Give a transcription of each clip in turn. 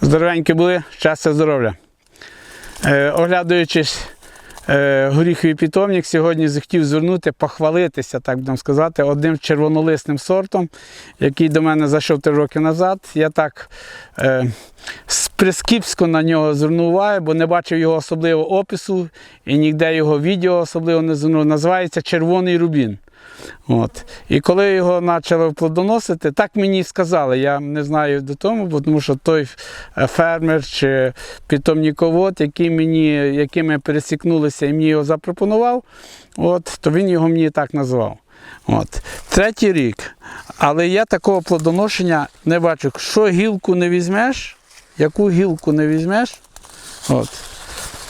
Здоровенькі були, щастя, здоров'я. Е, оглядаючись е, горіховий питомник, сьогодні захотів звернути, похвалитися, так будемо сказати, одним червонолисним сортом, який до мене зайшов три роки назад. Я так е, прискіпсько на нього звернув увагу, бо не бачив його особливого опису і ніде його відео особливо не звернув. Називається Червоний рубін. От. І коли його почали плодоносити, так мені сказали. Я не знаю до тому, бо тому що той е, фермер чи питомниковод, який мені, яким ми пересікнулися і мені його запропонував, от, то він його мені так назвав. От. Третій рік. Але я такого плодоношення не бачу. Що гілку не візьмеш, яку гілку не візьмеш, от,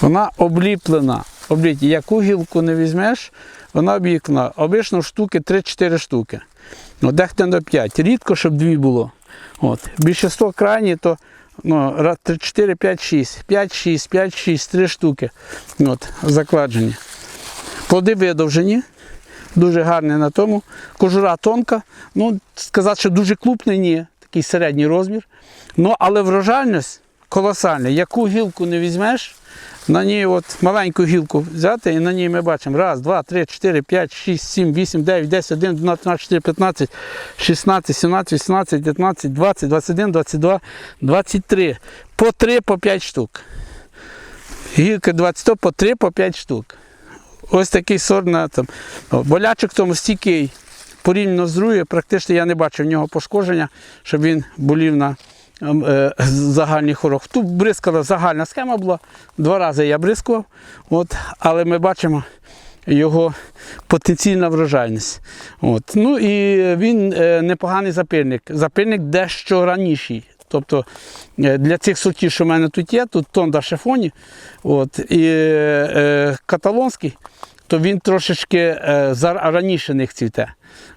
вона обліплена. Обліт, яку гілку не візьмеш, вона об'єктна. Обично штуки 3-4 штуки. Ну, дехто до 5. Рідко, щоб дві було. От. Більшість крайні, то ну, 3, 4, 5, 6. 5, 6, 5, 6, 3 штуки. От, закладжені. Плоди видовжені. Дуже гарний на тому. Кожура тонка. Ну, сказати, що дуже крупний, ні. Такий середній розмір. Ну, але врожайність колосальна. Яку гілку не візьмеш, на ній от маленьку гілку взяти, і на ній ми бачимо раз, два, три, чотири, п'ять, шість, сім, вісім, дев'ять, десять, один, дванадцять, тринадцять, чотири, п'ятнадцять, шістнадцять, сімнадцять, вісімнадцять, дев'ятнадцять, двадцять, двадцять один, двадцять два, двадцять три. По три, по п'ять штук. Гілки 20 по 3, по 5 штук. Ось такий сорт на там. Болячок тому стійкий. Порівняно з другою, практично я не бачив в нього пошкодження, щоб він болів на загальний хорох. Тут бризкала загальна схема була. Два рази я бризкував, от, але ми бачимо його потенційна врожайність. От. Ну і він е, непоганий запильник. Запильник дещо раніший. Тобто е, для цих сортів, що в мене тут є, тут тонда шифоні, от, і е, каталонський, то він трошечки е, раніше них цвіте.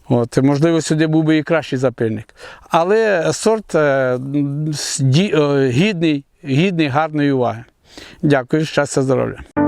От, можливо, сюди був би і кращий запильник. Але сорт е, е, гідний, гідний гарної уваги. Дякую, щастя, здоров'я.